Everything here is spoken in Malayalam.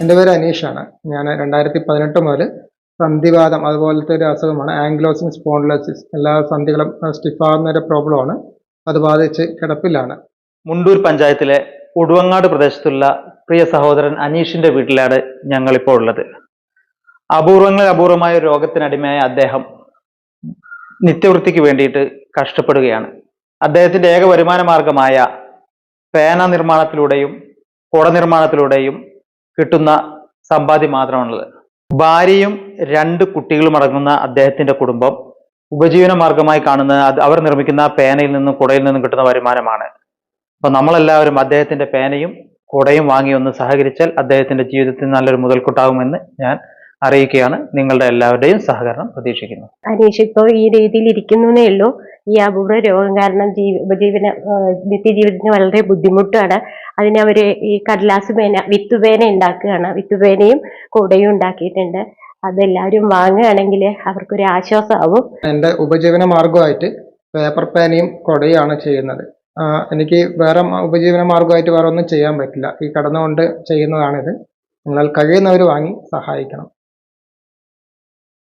എന്റെ പേര് അനീഷാണ്. ഞാൻ രണ്ടായിരത്തി പതിനെട്ട് മുതൽ സന്ധിവാദം അതുപോലത്തെ ഒരു അസുഖമാണ് ആംഗ്ലോസിൻ സ്പോണ്ടിലോസിസ്. എല്ലാ സന്ധികളും സ്റ്റിഫാകുന്ന ഒരു പ്രോബ്ലമാണ്. അത് ബാധിച്ച് കിടപ്പിലാണ്. മുണ്ടൂർ പഞ്ചായത്തിലെ ഉടുവങ്ങാട് പ്രദേശത്തുള്ള പ്രിയ സഹോദരൻ അനീഷിന്റെ വീട്ടിലാണ് ഞങ്ങളിപ്പോൾ ഉള്ളത്. അപൂർവങ്ങളിൽ അപൂർവമായ രോഗത്തിനടിമയായ അദ്ദേഹം നിത്യവൃത്തിക്ക് വേണ്ടിയിട്ട് കഷ്ടപ്പെടുകയാണ്. അദ്ദേഹത്തിന്റെ ഏക വരുമാന മാർഗമായ പേന നിർമ്മാണത്തിലൂടെയും കുട നിർമ്മാണത്തിലൂടെയും കിട്ടുന്ന സമ്പാദ്യം മാത്രമാണുള്ളത്. ഭാര്യയും രണ്ട് കുട്ടികളും അടങ്ങുന്ന അദ്ദേഹത്തിന്റെ കുടുംബം ഉപജീവന മാർഗമായി കാണുന്നത് അവർ നിർമ്മിക്കുന്ന പേനയിൽ നിന്നും കുടയിൽ നിന്നും കിട്ടുന്ന വരുമാനമാണ്. അപ്പൊ നമ്മളെല്ലാവരും അദ്ദേഹത്തിന്റെ പേനയും കുടയും വാങ്ങി ഒന്ന് സഹകരിച്ചാൽ അദ്ദേഹത്തിന്റെ ജീവിതത്തിൽ നല്ലൊരു മുതൽക്കൂട്ടാകുമെന്ന് ഞാൻ അറിയിക്കുകയാണ്. നിങ്ങളുടെ എല്ലാവരുടെയും സഹകരണം പ്രതീക്ഷിക്കുന്നു. അനീഷ് ഇപ്പോൾ ഈ രീതിയിൽ ഇരിക്കുന്നേ ഉള്ളൂ. ഈ അപൂർവ രോഗം കാരണം ജീവ ഉപജീവന നിത്യജീവിതത്തിന് വളരെ ബുദ്ധിമുട്ടാണ്. അതിന് അവർ ഈ കടലാസ് പേന വിത്തുപേന ഉണ്ടാക്കുകയാണ്. വിത്തുപേനയും കൂടയും ഉണ്ടാക്കിയിട്ടുണ്ട്. അതെല്ലാവരും വാങ്ങുകയാണെങ്കിൽ അവർക്കൊരു ആശ്വാസമാവും. എന്റെ ഉപജീവന മാർഗമായിട്ട് പേപ്പർ പേനയും കൊടയാണ് ചെയ്യുന്നത്. എനിക്ക് വേറെ ഉപജീവന മാർഗമായിട്ട് വേറെ ഒന്നും ചെയ്യാൻ പറ്റില്ല. ഈ കടന്നുകൊണ്ട് ചെയ്യുന്നതാണിത്. നിങ്ങൾ കഴിയുന്നവർ വാങ്ങി സഹായിക്കണം.